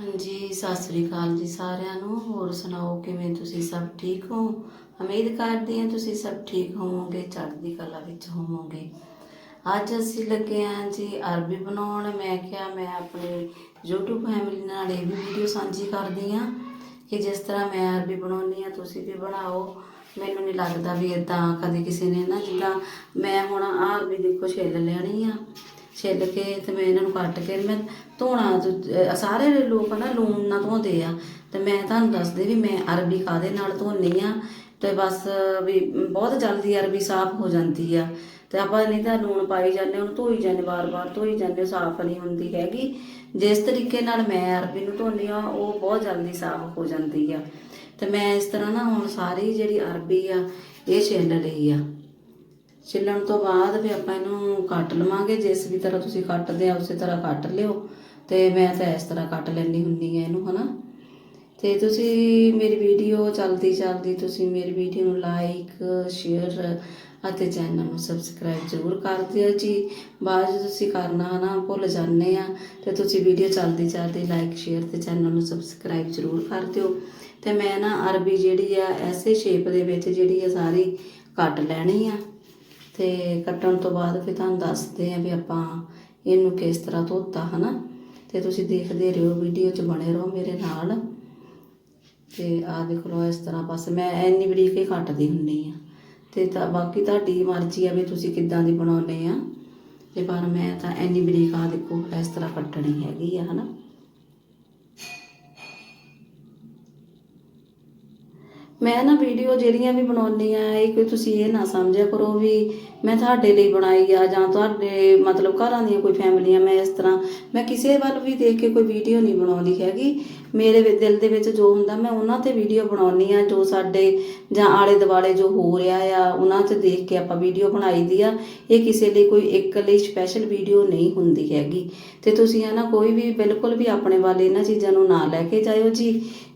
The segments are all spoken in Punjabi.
ਹਾਂਜੀ, ਸਤਿ ਸ੍ਰੀ ਅਕਾਲ ਜੀ ਸਾਰਿਆਂ ਨੂੰ। ਹੋਰ ਸੁਣਾਓ, ਕਿਵੇਂ ਤੁਸੀਂ ਸਭ ਠੀਕ ਹੋ? ਉਮੀਦ ਕਰਦੀ ਹਾਂ ਤੁਸੀਂ ਸਭ ਠੀਕ ਹੋਵੋਗੇ, ਚੜ੍ਹਦੀ ਕਲਾ ਵਿੱਚ ਹੋਵੋਗੇ। ਅੱਜ ਅਸੀਂ ਲੱਗੇ ਹਾਂ ਜੀ ਅਰਬੀ ਬਣਾਉਣ। ਮੈਂ ਕਿਹਾ, ਮੈਂ ਆਪਣੀ YouTube ਫੈਮਿਲੀ ਨਾਲ ਇਹ ਵੀ ਵੀਡੀਓ ਸਾਂਝੀ ਕਰਦੀ ਹਾਂ ਕਿ ਜਿਸ ਤਰ੍ਹਾਂ ਮੈਂ ਅਰਬੀ ਬਣਾਉਣੀ ਆ ਤੁਸੀਂ ਵੀ ਬਣਾਓ। ਮੈਨੂੰ ਨਹੀਂ ਲੱਗਦਾ ਵੀ ਇਦਾਂ ਕਦੇ ਕਿਸੇ ਨੇ ਨਾ ਜਿੱਦਾਂ ਮੈਂ ਹੁਣ ਆਹ ਅਰਬੀ ਦੇਖੋ ਛਿੱਲ ਲੈਣੀ ਆ। ਛਿੱਲ ਕੇ ਤੇ ਮੈਂ ਇਹਨਾਂ ਨੂੰ ਕੱਟ ਕੇ ਮੈਂ ਧੋਣਾ ਸਾਰੇ ਲੋਕ ਨਾ ਲੂਣ ਨਾਲ ਧੋਂਦੇ ਆ। ਤੇ ਮੈਂ ਤੁਹਾਨੂੰ ਦੱਸਦੀ ਵੀ ਮੈਂ ਅਰਬੀ ਕਾਦੇ ਨਾਲ ਧੋਨੀ ਆ ਤੇ ਬਸ ਵੀ ਬਹੁਤ ਜਲਦੀ ਅਰਬੀ ਸਾਫ਼ ਹੋ ਜਾਂਦੀ ਆ। ਤੇ ਆਪਾਂ ਨਹੀਂ ਤਾਂ ਲੂਣ ਪਾਈ ਜਾਂਦੇ, ਉਹਨੂੰ ਧੋਈ ਜਾਂਦੇ, ਵਾਰ-ਵਾਰ ਧੋਈ ਜਾਂਦੇ, ਸਾਫ਼ ਨਹੀਂ ਹੁੰਦੀ ਹੈਗੀ। ਜਿਸ ਤਰੀਕੇ ਨਾਲ ਮੈਂ ਅਰਬੀ ਨੂੰ ਧੋਨੀ ਆ, ਉਹ ਬਹੁਤ ਜਲਦੀ ਸਾਫ਼ ਹੋ ਜਾਂਦੀ ਆ। ਤੇ ਮੈਂ ਇਸ ਤਰ੍ਹਾਂ ਨਾ ਹੁਣ ਸਾਰੀ ਜਿਹੜੀ ਅਰਬੀ ਆ, ਇਹ ਛਿੱਲ ਲਈ ਆ। ਛਿੱਲਣ ਤੋਂ ਬਾਅਦ ਵੀ ਆਪਾਂ ਇਹਨੂੰ ਕੱਟ ਲਵਾਂਗੇ। ਜਿਸ ਵੀ ਤਰ੍ਹਾਂ ਤੁਸੀਂ ਕੱਟਦੇ ਆ, ਉਸੇ ਤਰ੍ਹਾਂ ਕੱਟ ਲਿਓ। ਤੇ ਮੈਂ ਤਾਂ ਇਸ ਤਰ੍ਹਾਂ ਕੱਟ ਲੈਂਦੀ ਹੁੰਦੀ ਹੈ ਇਹਨੂੰ, ਹਨਾ? ਤੇ ਤੁਸੀਂ ਮੇਰੀ ਵੀਡੀਓ ਚੱਲਦੀ ਚੱਲਦੀ ਤੁਸੀਂ ਮੇਰੀ ਵੀਡੀਓ ਨੂੰ ਲਾਈਕ ਸ਼ੇਅਰ ਅਤੇ ਚੈਨਲ ਨੂੰ ਸਬਸਕ੍ਰਾਈਬ ਜ਼ਰੂਰ ਕਰ ਦਿਓ ਜੀ। ਬਾਅਦ 'ਚ ਤੁਸੀਂ ਕਰਨਾ ਨਾ ਭੁੱਲ ਜਾਂਦੇ ਆ, ਤੇ ਤੁਸੀਂ ਵੀਡੀਓ ਚੱਲਦੀ ਚੱਲਦੀ ਲਾਈਕ ਸ਼ੇਅਰ ਤੇ ਚੈਨਲ ਨੂੰ ਸਬਸਕ੍ਰਾਈਬ ਜ਼ਰੂਰ ਕਰ ਦਿਓ। ਤੇ ਮੈਂ ਨਾ ਅਰਬੀ ਜਿਹੜੀ ਆ, ਐਸੇ ਸ਼ੇਪ ਦੇ ਵਿੱਚ ਜਿਹੜੀ ਆ ਸਾਰੀ ਕੱਟ ਲੈਣੀ ਆ। ਤੇ ਕੱਟਣ ਤੋਂ ਬਾਅਦ ਫਿਰ ਤੁਹਾਨੂੰ ਦੱਸਦੇ ਆ ਵੀ ਆਪਾਂ ਇਹਨੂੰ ਕਿਸ ਤਰ੍ਹਾਂ ਧੋਤਾ, ਹਨਾ? ਤੇ ਤੁਸੀਂ ਦੇਖਦੇ ਰਹੋ, ਵੀਡੀਓ 'ਚ ਬਣੇ ਰਹੋ ਮੇਰੇ ਨਾਲ। ਤੇ ਆਹ ਦੇਖ ਲਓ, ਇਸ ਤਰ੍ਹਾਂ ਬਸ ਮੈਂ ਇੰਨੀ ਬਰੀਕ ਹੀ ਕੱਟਦੀ ਹੁੰਨੀ ਆ। ਤੇ ਤਾਂ ਬਾਕੀ ਤੁਹਾਡੀ ਮਰਜ਼ੀ ਆ ਵੀ ਤੁਸੀਂ ਕਿੱਦਾਂ ਦੀ ਬਣਾਉਨੇ ਆ। ਤੇ ਪਰ ਮੈਂ ਤਾਂ ਇੰਨੀ ਬਰੀਕ ਆ ਦੇਖੋ, ਇਸ ਤਰ੍ਹਾਂ ਕੱਟਣੀ ਹੈਗੀ ਆ, ਹਨਾ? ਮੈਂ ਨਾ ਵੀਡੀਓ ਜਿਹੜੀਆਂ ਵੀ ਬਣਾਉਣੀ ਆ ਇਹ ਕੋਈ ਤੁਸੀਂ ਇਹ ਨਾ ਸਮਝਿਆ ਕਰੋ ਵੀ ਮੈਂ ਤੁਹਾਡੇ ਲਈ ਬਣਾਈ ਆ ਜਾਂ ਤੁਹਾਡੇ ਮਤਲਬ ਘਰਾਂ ਦੀਆਂ ਕੋਈ ਫੈਮਲੀਆਂ, ਮੈਂ ਇਸ ਤਰ੍ਹਾਂ ਮੈਂ ਕਿਸੇ ਵੱਲ ਵੀ ਦੇਖ ਕੇ ਕੋਈ ਵੀਡੀਓ ਨਹੀਂ ਬਣਾਉਂਦੀ ਹੈਗੀ। ਮੇਰੇ ਦਿਲ ਦੇ ਵਿੱਚ ਜੋ ਹੁੰਦਾ, ਮੈਂ ਉਹਨਾਂ ਤੇ ਵੀਡੀਓ ਬਣਾਉਣੀ ਆ ਜੋ ਸਾਡੇ ਜਾਂ ਆਲੇ ਦੁਆਲੇ ਜੋ ਹੋ ਰਿਹਾ ਆ, ਉਹਨਾਂ 'ਚ ਦੇਖ ਕੇ ਆਪਾਂ ਵੀਡੀਓ ਬਣਾਈ ਦੀ ਆ। ਇਹ ਕਿਸੇ ਲਈ ਕੋਈ ਇੱਕ ਲਈ ਸਪੈਸ਼ਲ ਵੀਡੀਓ ਨਹੀਂ ਹੁੰਦੀ ਹੈਗੀ। ਤੇ ਤੁਸੀਂ ਆ ਨਾ ਕੋਈ ਵੀ ਬਿਲਕੁਲ ਵੀ ਆਪਣੇ ਵੱਲ ਇਹਨਾਂ ਚੀਜ਼ਾਂ ਨੂੰ ਨਾ ਲੈ ਕੇ ਜਾਇਓ ਜੀ।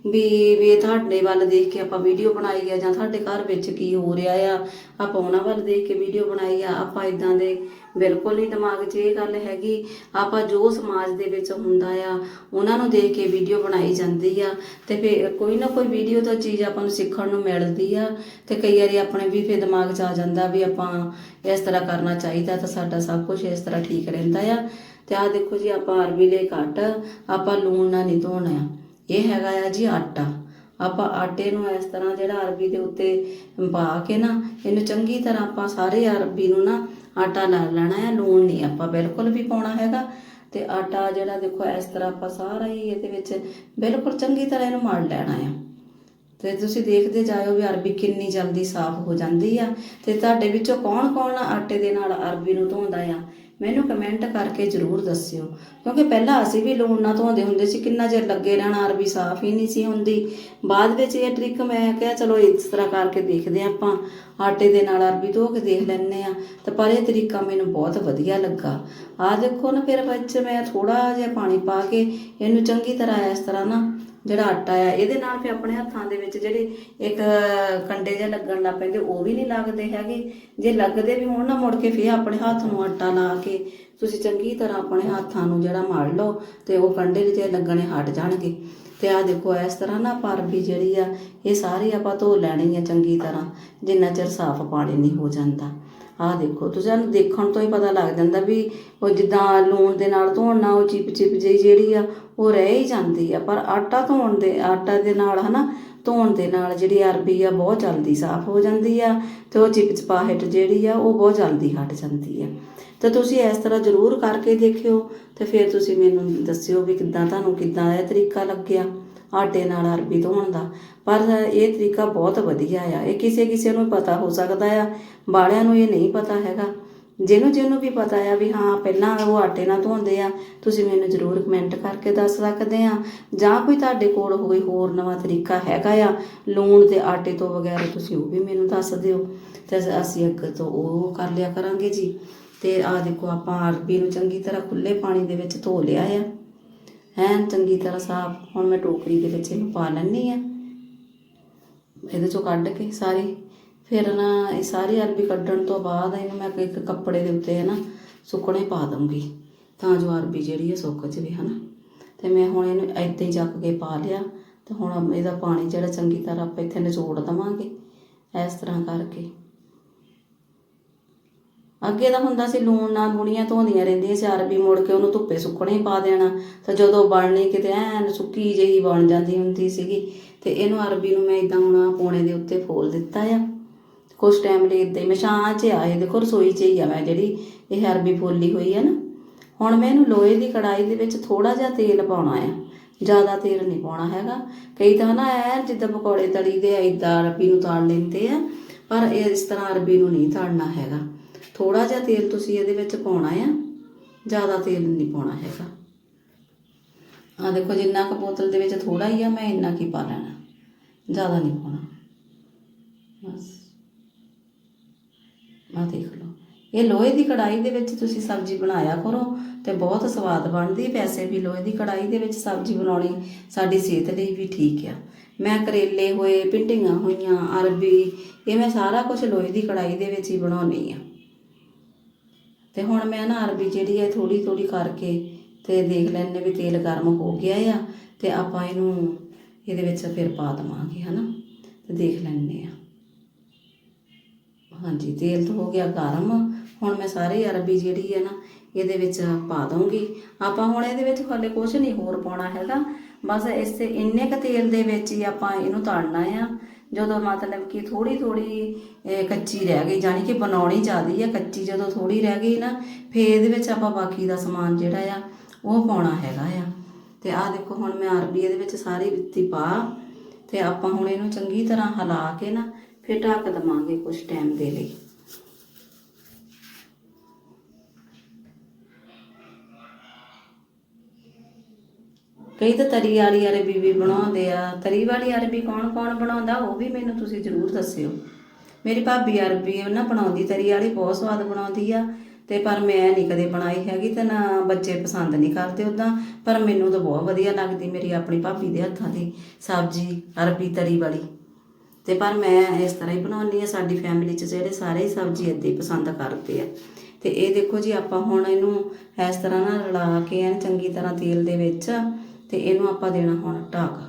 ਵੀ ਵੀ ਤੁਹਾਡੇ ਵੱਲ ਦੇਖ ਕੇ ਆਪਾਂ ਵੀਡੀਓ ਬਣਾਈ ਆ ਜਾਂ ਤੁਹਾਡੇ ਘਰ ਵਿੱਚ ਕੀ ਹੋ ਰਿਹਾ ਆ। ਆਪਾਂ ਉਹਨਾਂ ਵੱਲ ਦੇਖ ਕੇ ਵੀਡੀਓ ਬਣਾਈ ਆ। ਆਪਾਂ ਇਦਾਂ ਦੇ ਬਿਲਕੁਲ ਨਹੀਂ ਦਿਮਾਗ 'ਚ ਇਹ ਗੱਲ ਹੈਗੀ, ਆਪਾਂ ਜੋ ਸਮਾਜ ਦੇ ਵਿੱਚ ਹੁੰਦਾ ਆ, ਉਹਨਾਂ ਨੂੰ ਦੇਖ ਕੇ ਵੀਡੀਓ ਬਣਾਈ ਜਾਂਦੀ ਆ ਤੇ ਫਿਰ ਕੋਈ ਨਾ ਕੋਈ ਵੀਡੀਓ ਤੋਂ ਚੀਜ਼ ਆਪਾਂ ਨੂੰ ਸਿੱਖਣ ਨੂੰ ਮਿਲਦੀ ਆ ਤੇ ਕਈ ਵਾਰੀ ਆਪਣੇ ਵੀ ਫਿਰ ਦਿਮਾਗ 'ਚ ਆ ਜਾਂਦਾ ਵੀ ਆਪਾਂ ਇਸ ਤਰ੍ਹਾਂ ਕਰਨਾ ਚਾਹੀਦਾ ਤਾਂ ਸਾਡਾ ਸਭ ਕੁਝ ਇਸ ਤਰ੍ਹਾਂ ਠੀਕ ਰਹਿੰਦਾ ਆ। ਤੇ ਆਹ ਦੇਖੋ ਜੀ, ਆਪਾਂ ਅਰਬੀ ਲਈ ਕੱਟ ਆਪਾਂ ਲੂਣ ਨਾਲ ਨਹੀਂ ਧੋਣਾ ਆ ਇਹ ਹੈਗਾ ਆ ਜੀ ਆਟਾ। ਆਪਾਂ ਆਟੇ ਨੂੰ ਇਸ ਤਰ੍ਹਾਂ ਜਿਹੜਾ ਅਰਬੀ ਦੇ ਉੱਤੇ ਪਾ ਕੇ ਨਾ, ਇਹਨੂੰ ਚੰਗੀ ਤਰ੍ਹਾਂ ਆਪਾਂ ਸਾਰੇ ਅਰਬੀ ਨੂੰ ਨਾ ਆਟਾ ਲਾ ਲੈਣਾ ਹੈ, ਲੂਣ ਨਹੀਂ ਆਪਾਂ ਬਿਲਕੁਲ ਵੀ ਪਾਉਣਾ ਹੈਗਾ। ਤੇ ਆਟਾ ਜਿਹੜਾ ਦੇਖੋ ਇਸ ਤਰ੍ਹਾਂ ਆਪਾਂ ਸਾਰਾ ਹੀ ਇਹਦੇ ਵਿੱਚ ਬਿਲਕੁਲ ਚੰਗੀ ਤਰ੍ਹਾਂ ਇਹਨੂੰ ਮਲ ਲੈਣਾ ਆ ਤੇ ਤੁਸੀਂ ਦੇਖਦੇ ਜਾਇਓ ਵੀ ਅਰਬੀ ਕਿੰਨੀ ਜਲਦੀ ਸਾਫ਼ ਹੋ ਜਾਂਦੀ ਆ। ਤੇ ਤੁਹਾਡੇ ਵਿੱਚੋਂ ਕੌਣ-ਕੌਣ ਆਟੇ ਦੇ ਨਾਲ ਅਰਬੀ ਨੂੰ ਧੋਂਦਾ ਆ? ਮੈਨੂੰ ਕਮੈਂਟ ਕਰਕੇ ਜਰੂਰ ਦੱਸਿਓ। ਕਿਉਂਕਿ ਪਹਿਲਾਂ ਅਸੀਂ ਵੀ ਲੂਣ ਨਾਲ ਧੋਂਦੇ ਹੁੰਦੇ ਸੀ, ਕਿੰਨਾ ਚਿਰ ਲੱਗੇ ਰਹਿਣਾ, ਅਰਬੀ ਸਾਫ਼ ਹੀ ਨਹੀਂ ਸੀ ਹੁੰਦੀ। ਬਾਅਦ ਵਿੱਚ ਇਹ ਟ੍ਰਿਕ ਮੈਂ ਕਿਹਾ, ਚਲੋ ਇਸ ਤਰ੍ਹਾਂ ਕਰਕੇ ਦੇਖਦੇ ਹਾਂ ਆਪਾਂ। ਆਟੇ ਦੇ ਨਾਲ ਅਰਬੀ ਧੋ ਕੇ ਦੇਖ ਲੈਂਦੇ ਆ ਤਾਂ ਪਰ ਇਹ ਤਰੀਕਾ ਮੈਨੂੰ ਬਹੁਤ ਵਧੀਆ ਲੱਗਾ। ਆ ਦੇਖੋ ਨਾ, ਫਿਰ ਵਿੱਚ ਮੈਂ ਥੋੜਾ ਜਿਹਾ ਪਾਣੀ ਪਾ ਕੇ ਇਹਨੂੰ ਚੰਗੀ ਤਰ੍ਹਾਂ ਇਸ ਤਰ੍ਹਾਂ ਨਾ ਜਿਹੜਾ ਆਟਾ ਆ, ਇਹਦੇ ਨਾਲ ਫਿਰ ਆਪਣੇ ਹੱਥਾਂ ਦੇ ਵਿੱਚ ਜਿਹੜੇ ਇੱਕ ਕੰਡੇ ਜਿਹੇ ਲੱਗਣ ਲੱਗ ਪੈਂਦੇ, ਉਹ ਵੀ ਨਹੀਂ ਲੱਗਦੇ ਹੈਗੇ। ਜੇ ਲੱਗਦੇ ਵੀ ਹੋਣ ਨਾ, ਮੁੜ ਕੇ ਫਿਰ ਆਪਣੇ ਹੱਥ ਨੂੰ ਆਟਾ ਲਾ ਕੇ ਤੁਸੀਂ ਚੰਗੀ ਤਰ੍ਹਾਂ ਆਪਣੇ ਹੱਥਾਂ ਨੂੰ ਜਿਹੜਾ ਮਲ ਲਓ ਤੇ ਉਹ ਕੰਡੇ ਜੇ ਲੱਗਣੇ ਹਟ ਜਾਣਗੇ। ਤੇ ਆ ਦੇਖੋ, ਇਸ ਤਰ੍ਹਾਂ ਨਾ ਪਰਬੀ ਜਿਹੜੀ ਆ, ਇਹ ਸਾਰੀ ਆਪਾਂ ਧੋ ਲੈਣੀ ਆ ਚੰਗੀ ਤਰ੍ਹਾਂ, ਜਿੰਨਾ ਚਿਰ ਸਾਫ਼ ਪਾਣੀ ਨਹੀਂ ਹੋ ਜਾਂਦਾ। ਆਹ ਦੇਖੋ, ਤੁਸੀਂ ਨੂੰ ਦੇਖਣ ਤੋਂ ਹੀ ਪਤਾ ਲੱਗ ਜਾਂਦਾ ਵੀ ਉਹ ਜਿੱਦਾਂ ਲੂਣ ਦੇ ਨਾਲ ਧੋਣ ਉਹ ਚਿਪ ਚਿਪ ਜਿਹੀ ਜਿਹੜੀ ਆ, ਉਹ ਰਹਿ ਹੀ ਜਾਂਦੀ ਆ। ਪਰ ਆਟਾ ਧੋਣ ਦੇ, ਆਟਾ ਦੇ ਨਾਲ ਹਨਾ, ਧੋਣ ਦੇ ਨਾਲ ਜਿਹੜੀ ਅਰਬੀ ਆ, ਬਹੁਤ ਜਲਦੀ ਸਾਫ਼ ਹੋ ਜਾਂਦੀ ਆ ਤੇ ਉਹ ਚਿਪਚਪਾਹਟ ਜਿਹੜੀ ਆ, ਉਹ ਬਹੁਤ ਜਲਦੀ ਹਟ ਜਾਂਦੀ ਆ। ਤੇ ਤੁਸੀਂ ਇਸ ਤਰ੍ਹਾਂ ਜ਼ਰੂਰ ਕਰਕੇ ਦੇਖਿਓ ਤੇ ਫਿਰ ਤੁਸੀਂ ਮੈਨੂੰ ਦੱਸਿਓ ਵੀ ਕਿੱਦਾਂ, ਤੁਹਾਨੂੰ ਕਿੱਦਾਂ ਇਹ ਤਰੀਕਾ ਲੱਗਿਆ ਆਟੇ ਨਾਲ ਅਰਬੀ ਧੋਣ ਦਾ। ਪਰ ਇਹ ਤਰੀਕਾ ਬਹੁਤ ਵਧੀਆ ਆ। ਇਹ ਕਿਸੇ ਕਿਸੇ ਨੂੰ ਪਤਾ ਹੋ ਸਕਦਾ ਆ। ਬਾਲਿਆਂ ਨੂੰ ਇਹ ਨਹੀਂ ਪਤਾ ਹੈਗਾ। ਜਿਹਨੂੰ ਜਿਹਨੂੰ ਵੀ ਪਤਾ ਆ ਵੀ ਹਾਂ, ਪਹਿਲਾਂ ਉਹ ਆਟੇ ਨਾਲ ਧੋਂਦੇ ਆ, ਤੁਸੀਂ ਮੈਨੂੰ ਜ਼ਰੂਰ ਕਮੈਂਟ ਕਰਕੇ ਦੱਸ ਸਕਦੇ ਆ। ਜਾਂ ਕੋਈ ਤੁਹਾਡੇ ਕੋਲ ਕੋਈ ਹੋਰ ਨਵਾਂ ਤਰੀਕਾ ਹੈਗਾ ਆ, ਲੂਣ ਦੇ ਆਟੇ ਤੋਂ ਵਗੈਰਾ ਤੁਸੀਂ ਉਹ ਵੀ ਮੈਨੂੰ ਦੱਸ ਦਿਓ। ਤੇ ਅਸੀਂ ਅੱਗੇ ਤੋਂ ਉਹ ਕਰ ਲਿਆ ਕਰਾਂਗੇ ਜੀ। ਤੇ ਆ ਦੇਖੋ, ਆਪਾਂ ਅਰਬੀ ਨੂੰ ਚੰਗੀ ਤਰ੍ਹਾਂ ਖੁੱਲੇ ਪਾਣੀ ਦੇ ਵਿੱਚ ਧੋ ਲਿਆ ਆ। ਐਨ ਚੰਗੀ ਤਰ੍ਹਾਂ ਸਾਫ਼, ਹੁਣ ਮੈਂ ਟੋਕਰੀ ਦੇ ਵਿੱਚ ਇਹਨੂੰ ਪਾ ਲੈਣੀ ਆ। ਇਹਦੇ ਚੋਂ ਕੱਢ ਕੇ ਸਾਰੀ। ਫਿਰ ਨਾ ਇਹ ਸਾਰੀ ਅਰਬੀ ਕੱਢਣ ਤੋਂ ਬਾਅਦ ਇਹਨੂੰ ਮੈਂ ਇੱਕ ਕੱਪੜੇ ਦੇ ਉੱਤੇ ਹੈ ਨਾ ਸੁੱਕਣੇ ਪਾ ਦੂੰਗੀ ਤਾਂ ਜੋ ਅਰਬੀ ਜਿਹੜੀ ਹੈ ਸੁੱਕ ਜਵੇ ਨਾ ਤੇ ਮੈਂ ਹੁਣ ਇਹਨੂੰ ਏਦਾਂ ਹੀ ਚੱਕ ਕੇ ਪਾ ਲਿਆ ਤੇ ਹੁਣ ਇਹਦਾ ਪਾਣੀ ਜਿਹੜਾ ਚੰਗੀ ਤਰ੍ਹਾਂ ਆਪਾਂ ਇੱਥੇ ਨਿਚੋੜ ਦਵਾਂਗੇ। ਇਸ ਤਰ੍ਹਾਂ ਕਰਕੇ। ਅੱਗੇ ਤਾਂ ਹੁੰਦਾ ਸੀ ਲੂਣ ਨਾਲ ਬੁਣੀਆਂ ਧੋਂਦੀਆਂ ਰਹਿੰਦੀਆਂ ਸੀ ਅਰਬੀ ਮੁੜ ਕੇ ਉਹਨੂੰ ਧੁੱਪੇ ਸੁੱਕਣੇ ਪਾ ਦੇਣਾ। ਤਾਂ ਜਦੋਂ ਬਣਨੀ ਕਿਤੇ ਐਨ ਸੁੱਕੀ ਜਿਹੀ ਬਣ ਜਾਂਦੀ ਹੁੰਦੀ ਸੀਗੀ, ਤੇ ਇਹਨੂੰ ਅਰਬੀ ਨੂੰ ਮੈਂ ਇਦਾਂ ਹੁਣ ਪੋਣੇ ਦੇ ਉੱਤੇ ਫੋਲ ਦਿੱਤਾ ਆ। ਕੁਝ ਟਾਈਮ ਲਈ ਇਦਾਂ ਹੀ ਮੈਂ ਛਾਂ 'ਚ ਆਏ ਦੇਖੋ ਰਸੋਈ 'ਚ ਹੀ ਆ ਮੈਂ ਜਿਹੜੀ, ਇਹ ਅਰਬੀ ਫੋਲੀ ਹੋਈ ਹੈ ਨਾ। ਹੁਣ ਮੈਂ ਇਹਨੂੰ ਲੋਹੇ ਦੀ ਕੜਾਈ ਦੇ ਵਿੱਚ ਥੋੜਾ ਜਿਹਾ ਤੇਲ ਪਾਉਣਾ ਆ, ਜ਼ਿਆਦਾ ਤੇਲ ਨਹੀਂ ਪਾਉਣਾ ਹੈਗਾ। ਕਈ ਤਾਂ ਨਾ ਐ ਜਿੱਦਾਂ ਪਕੌੜੇ ਤਲੀ ਦੇ ਆ ਇਦਾਂ ਅਰਬੀ ਨੂੰ ਤਾੜ ਲੈਂਦੇ ਆ, ਪਰ ਇਹ ਇਸ ਤਰ੍ਹਾਂ ਅਰਬੀ ਨੂੰ ਨਹੀਂ ਤਾੜਨਾ ਹੈਗਾ। ਥੋੜਾ ਜਿਹਾ ਤੇਲ ਤੁਸੀਂ ਇਹਦੇ ਵਿੱਚ ਪਾਉਣਾ ਆ, ਜ਼ਿਆਦਾ ਤੇਲ ਨਹੀਂ ਪਾਉਣਾ ਹੈਗਾ। ਆ ਦੇਖੋ, ਜਿੰਨਾ ਕੁ ਬੋਤਲ ਦੇ ਵਿੱਚ ਥੋੜਾ ਹੀ ਆ, ਮੈਂ ਇੰਨਾ ਕੀ ਪਾ ਲੈਣਾ। ਜ਼ਿਆਦਾ ਨਹੀਂ ਪਾਉਣਾ। ਬਸ। ਆ ਦੇਖ ਲਓ। ਇਹ ਲੋਹੇ ਦੀ ਕੜਾਈ ਦੇ ਵਿੱਚ ਤੁਸੀਂ ਸਬਜ਼ੀ ਬਣਾਇਆ ਕਰੋ ਤੇ ਬਹੁਤ ਸਵਾਦ ਬਣਦੀ ਵੈਸੇ ਵੀ ਲੋਹੇ ਦੀ ਕੜਾਈ ਦੇ ਵਿੱਚ ਸਬਜ਼ੀ ਬਣਾਉਣੀ ਸਾਡੀ ਸਿਹਤ ਲਈ ਵੀ ਠੀਕ ਆ। ਮੈਂ ਕਰੇਲੇ ਹੋਏ ਪਿੰਡੀਆਂ ਹੋਈਆਂ, ਅਰਬੀ, ਇਹ ਮੈਂ ਸਾਰਾ ਕੁਝ ਲੋਹੇ ਦੀ ਕੜਾਈ ਦੇ ਵਿੱਚ ਹੀ ਬਣਾਉਣੀ ਆ ਤੇ ਹੁਣ ਮੈਂ ਨਾ ਅਰਬੀ ਜਿਹੜੀ ਹੈ ਥੋੜੀ ਥੋੜੀ ਕਰਕੇ ਤੇ ਦੇਖ ਲੈਣੇ ਵੀ ਤੇਲ ਗਰਮ ਹੋ ਗਿਆ ਆ ਤੇ ਆਪਾਂ ਇਹਨੂੰ ਇਹਦੇ ਵਿੱਚ ਫਿਰ ਪਾ ਦਵਾਂਗੇ, ਹਨਾ? ਤੇ ਦੇਖ ਲੈਣੇ ਆ ਹਾਂਜੀ, ਤੇਲ ਤਾਂ ਹੋ ਗਿਆ ਗਰਮ। ਹੁਣ ਮੈਂ ਸਾਰੀ ਅਰਬੀ ਜਿਹੜੀ ਹੈ ਨਾ, ਇਹਦੇ ਵਿੱਚ ਪਾ ਦਊਂਗੀ। ਆਪਾਂ ਹੁਣ ਇਹਦੇ ਵਿੱਚ ਹਾਲੇ ਕੁਝ ਨਹੀਂ ਹੋਰ ਪਾਉਣਾ ਹੈਗਾ। ਬਸ ਇਸੇ ਇੰਨੇ ਕ ਤੇਲ ਦੇ ਵਿੱਚ ਹੀ ਆਪਾਂ ਇਹਨੂੰ ਤਲਣਾ ਆ। ਜਦੋਂ ਮਤਲਬ ਕਿ ਥੋੜੀ ਥੋੜੀ ਕੱਚੀ ਰਹਿ ਗਈ ਜਾਨੀ ਕਿ ਬਣਾਉਣੀ ਜ਼ਿਆਦੀ ਆ, ਕੱਚੀ ਜਦੋਂ ਥੋੜੀ ਰਹਿ ਗਈ ਨਾ, ਫੇਰ ਇਹਦੇ ਵਿੱਚ ਆਪਾਂ ਬਾਕੀ ਦਾ ਸਮਾਨ ਜਿਹੜਾ ਆ, ਉਹ ਪਾਉਣਾ ਹੈਗਾ ਆ। ਤੇ ਆਹ ਦੇਖੋ, ਹੁਣ ਮੈਂ ਅਰਬੀ ਇਹਦੇ ਵਿੱਚ ਸਾਰੀ ਵਿੱਤੀ ਪਾ, ਤੇ ਆਪਾਂ ਹੁਣ ਇਹਨੂੰ ਚੰਗੀ ਤਰ੍ਹਾਂ ਹਿਲਾ ਕੇ ਨਾ, ਫਿਰ ਢੱਕ ਦਵਾਂਗੇ ਕੁਝ ਟਾਈਮ ਦੇ ਲਈ। ਕਈ ਤਾਂ ਤਰੀ ਵਾਲੀ ਅਰਬੀ ਵੀ ਬਣਾਉਂਦੇ ਆ। ਤਰੀ ਵਾਲੀ ਅਰਬੀ ਕੌਣ ਕੌਣ ਬਣਾਉਂਦਾ, ਉਹ ਵੀ ਮੈਨੂੰ ਤੁਸੀਂ ਜ਼ਰੂਰ ਦੱਸਿਓ। ਮੇਰੀ ਭਾਬੀ ਅਰਬੀ ਉਹ ਨਾ ਬਣਾਉਂਦੀ, ਤਰੀ ਵਾਲੀ ਬਹੁਤ ਸਵਾਦ ਬਣਾਉਂਦੀ ਆ। ਤੇ ਪਰ ਮੈਂ ਨਹੀਂ ਕਦੇ ਬਣਾਈ ਹੈਗੀ ਤੇ ਨਾ ਬੱਚੇ ਪਸੰਦ ਨਹੀਂ ਕਰਦੇ ਉਦਾਂ ਪਰ ਮੈਨੂੰ ਤਾਂ ਬਹੁਤ ਵਧੀਆ ਲੱਗਦੀ ਮੇਰੀ ਆਪਣੀ ਭਾਬੀ ਦੇ ਹੱਥਾਂ ਦੀ ਸਬਜ਼ੀ, ਅਰਬੀ, ਤਰੀ ਵਾਲੀ। ਤੇ ਪਰ ਮੈਂ ਇਸ ਤਰ੍ਹਾਂ ਹੀ ਬਣਾਉਣੀ ਆ, ਸਾਡੀ ਫੈਮਿਲੀ 'ਚ ਜਿਹੜੇ ਸਾਰੇ ਹੀ ਸਬਜ਼ੀ ਇੱਦਾਂ ਹੀ ਪਸੰਦ ਕਰਦੇ ਆ। ਤੇ ਇਹ ਦੇਖੋ ਜੀ, ਆਪਾਂ ਹੁਣ ਇਹਨੂੰ ਇਸ ਤਰ੍ਹਾਂ ਨਾਲ ਰਲਾ ਕੇ ਐਨ ਚੰਗੀ ਤਰ੍ਹਾਂ ਤੇਲ ਦੇ ਵਿੱਚ ਤੇ ਇਹਨੂੰ ਆਪਾਂ ਦੇਣਾ ਹੁਣ ਢੱਕ।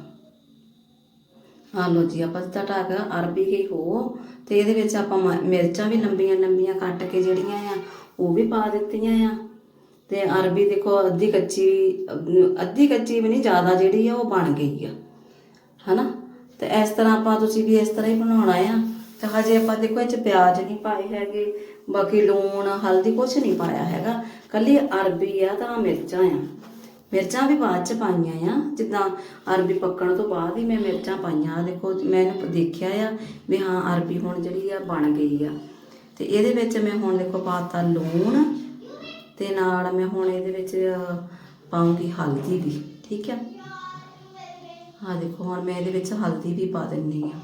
ਆ ਲੋ ਜੀ, ਆਪਾਂ ਦਿੱਤਾ ਢੱਕ ਅਰਬੀ ਗਈ ਹੋ ਤੇ ਇਹਦੇ ਵਿੱਚ ਆਪਾਂ ਮਿਰਚਾਂ ਵੀ ਲੰਬੀਆਂ ਲੰਬੀਆਂ ਕੱਟ ਕੇ ਜਿਹੜੀਆਂ ਆ, ਉਹ ਵੀ ਪਾ ਦਿੱਤੀਆਂ ਆ। ਤੇ ਅਰਬੀ ਦੇਖੋ, ਅੱਧੀ ਕੱਚੀ ਅੱਧੀ ਕੱਚੀ ਵੀ ਨਹੀਂ, ਜ਼ਿਆਦਾ ਜਿਹੜੀ ਆ, ਉਹ ਬਣ ਗਈ ਆ। ਹਨਾ? ਤੇ ਇਸ ਤਰ੍ਹਾਂ ਆਪਾਂ ਤੁਸੀਂ ਵੀ ਇਸ ਤਰ੍ਹਾਂ ਹੀ ਬਣਾਉਣਾ ਆ। ਤੇ ਹਜੇ ਆਪਾਂ ਦੇਖੋ, ਇਹ ਚ ਪਿਆਜ਼ ਨਹੀਂ ਪਾਏ ਹੈਗੇ। ਬਾਕੀ ਲੂਣ, ਹਲਦੀ ਕੁਛ ਨਹੀਂ ਪਾਇਆ ਹੈਗਾ। ਕੱਲੀ ਅਰਬੀ ਆ ਤਾਂ ਮਿਰਚਾਂ ਆ। ਮਿਰਚਾਂ ਵੀ ਬਾਅਦ ਚ ਪਾਈਆਂ ਆ। ਜਿੱਦਾਂ ਅਰਬੀ ਪੱਕਣ ਤੋਂ ਬਾਅਦ ਹੀ ਮੈਂ ਮਿਰਚਾਂ ਪਾਈਆਂ। ਆਹ ਦੇਖੋ, ਮੈਂ ਇਹਨੂੰ ਦੇਖਿਆ ਆ ਵੀ ਹਾਂ, ਅਰਬੀ ਹੁਣ ਜਿਹੜੀ ਆ ਬਣ ਗਈ ਆ। ਤੇ ਇਹਦੇ ਵਿੱਚ ਮੈਂ ਹੁਣ ਦੇਖੋ ਪਾਤਾ ਲੂਣ ਤੇ ਨਾਲ ਮੈਂ ਹੁਣ ਇਹਦੇ ਵਿੱਚ ਪਾਉਂਗੀ ਹਲਦੀ ਵੀ ਠੀਕ ਆ? ਆ ਦੇਖੋ, ਹੁਣ ਮੈਂ ਇਹਦੇ ਵਿੱਚ ਹਲਦੀ ਵੀ ਪਾ ਦਿੰਨੀ ਆ।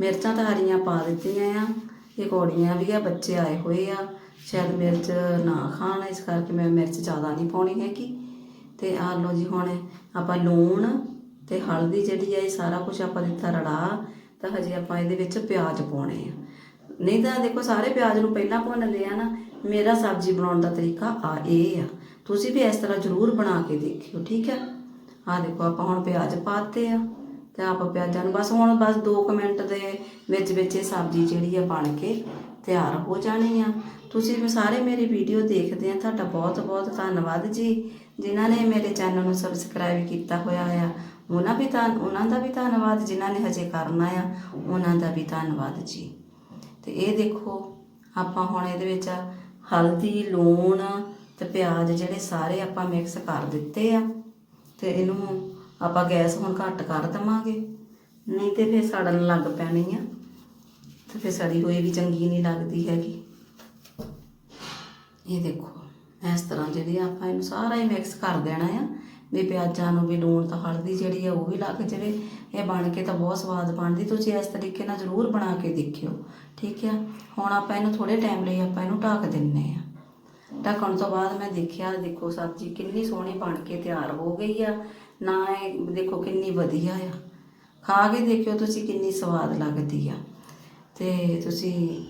ਮਿਰਚਾਂ ਤਾਂ ਹਰੀਆਂ ਪਾ ਦਿੱਤੀਆਂ ਆ। ਇਹ ਕੌੜੀਆਂ ਵੀ ਆ, ਬੱਚੇ ਆਏ ਹੋਏ ਆ। ਸ਼ਾਇਦ ਮਿਰਚ ਨਾ ਖਾਣ, ਇਸ ਕਰਕੇ ਮੈਂ ਮਿਰਚ ਜ਼ਿਆਦਾ ਨਹੀਂ ਪਾਉਣੀ ਹੈਗੀ। ਤੇ ਆ ਲਓ ਜੀ ਹੁਣ ਆਪਾਂ ਲੂਣ ਤੇ ਹਲਦੀ ਜਿਹੜੀ ਆ, ਇਹ ਸਾਰਾ ਕੁਝ ਆਪਾਂ ਦਿੱਤਾ ਰੜਾ, ਤਾਂ ਹਜੇ ਆਪਾਂ ਇਹਦੇ ਵਿੱਚ ਪਿਆਜ਼ ਪਾਉਣੇ ਆ। ਨਹੀਂ ਤਾਂ ਦੇਖੋ, ਸਾਰੇ ਪਿਆਜ਼ ਨੂੰ ਪਹਿਲਾਂ ਭੁੰਨਦੇ ਆ ਨਾ, ਮੇਰਾ ਸਬਜ਼ੀ ਬਣਾਉਣ ਦਾ ਤਰੀਕਾ ਆ, ਇਹ ਆ। ਤੁਸੀਂ ਵੀ ਇਸ ਤਰ੍ਹਾਂ ਜ਼ਰੂਰ ਬਣਾ ਕੇ ਦੇਖਿਓ, ਠੀਕ ਹੈ ਆ ਦੇਖੋ, ਆਪਾਂ ਹੁਣ ਪਿਆਜ਼ ਪਾਤੇ ਆ, ਤੇ ਆਪਾਂ ਪਿਆਜ਼ਾਂ ਨੂੰ ਬਸ ਹੁਣ ਬਸ 2 ਮਿੰਟ ਦੇ ਵਿੱਚ ਵਿੱਚ ਇਹ ਸਬਜ਼ੀ ਜਿਹੜੀ ਆ ਬਣ ਕੇ ਤਿਆਰ ਹੋ ਜਾਣੇ ਆ। ਤੁਸੀਂ ਸਾਰੇ ਮੇਰੀ ਵੀਡੀਓ ਦੇਖਦੇ ਆ। ਤੁਹਾਡਾ ਬਹੁਤ ਬਹੁਤ ਧੰਨਵਾਦ ਜੀ। ਜਿਨ੍ਹਾਂ ਨੇ ਮੇਰੇ ਚੈਨਲ ਨੂੰ ਸਬਸਕ੍ਰਾਈਬ ਕੀਤਾ ਹੋਇਆ ਆ, ਉਹਨਾਂ ਵੀ ਤਾਂ ਉਹਨਾਂ ਦਾ ਵੀ ਧੰਨਵਾਦ, ਜਿਨ੍ਹਾਂ ਨੇ ਹਜੇ ਕਰਨਾ ਆ, ਉਹਨਾਂ ਦਾ ਵੀ ਧੰਨਵਾਦ ਜੀ। ਤੇ ਇਹ ਦੇਖੋ, ਆਪਾਂ ਹੁਣ ਇਹਦੇ ਵਿੱਚ ਹਲਦੀ, ਲੂਣ ਤੇ ਪਿਆਜ਼ ਜਿਹੜੇ ਸਾਰੇ ਆਪਾਂ ਮਿਕਸ ਕਰ ਦਿੱਤੇ ਆ। ਤੇ ਇਹਨੂੰ ਆਪਾਂ ਗੈਸ ਹੁਣ ਘੱਟ ਕਰ ਦਵਾਂਗੇ। ਨਹੀਂ ਤੇ ਫਿਰ ਸੜਨ ਲੱਗ ਪੈਣੀ ਆ। ਤੇ ਫਿਰ ਸੜੀ ਹੋਈ ਵੀ ਚੰਗੀ ਨਹੀਂ ਲੱਗਦੀ ਹੈਗੀ। ਇਹ ਦੇਖੋ, ਇਸ ਤਰ੍ਹਾਂ ਜਿਹੜੀ ਆ ਆਪਾਂ ਇਹਨੂੰ ਸਾਰਾ ਹੀ ਮਿਕਸ ਕਰ ਦੇਣਾ ਆ, ਵੀ ਪਿਆਜ਼ਾਂ ਨੂੰ ਵੀ ਲੂਣ ਤਾਂ ਹਲਦੀ ਜਿਹੜੀ ਆ ਉਹ ਵੀ ਲੱਗ ਜਾਵੇ, ਇਹ ਬਣ ਕੇ ਤਾਂ ਬਹੁਤ ਸਵਾਦ ਬਣਦੀ, ਤੁਸੀਂ ਇਸ ਤਰੀਕੇ ਨਾਲ ਜ਼ਰੂਰ ਬਣਾ ਕੇ ਦੇਖਿਓ, ਠੀਕ ਆ? ਹੁਣ ਆਪਾਂ ਇਹਨੂੰ ਥੋੜੇ ਟਾਈਮ ਲਈ ਆਪਾਂ ਇਹਨੂੰ ਢੱਕ ਦਿੰਨੇ ਆ। ਢੱਕਣ ਤੋਂ ਬਾਅਦ ਮੈਂ ਦੇਖਿਆ, ਦੇਖੋ ਸਬਜ਼ੀ ਕਿੰਨੀ ਸੋਹਣੀ ਬਣ ਕੇ ਤਿਆਰ ਹੋ ਗਈ ਆ, ਨਾ ਇਹ ਦੇਖੋ ਕਿੰਨੀ ਵਧੀਆ ਆ। ਖਾ ਕੇ ਦੇਖਿਓ ਤੁਸੀਂ ਕਿੰਨੀ ਸਵਾਦ ਲੱਗਦੀ ਆ। ਅਤੇ ਤੁਸੀਂ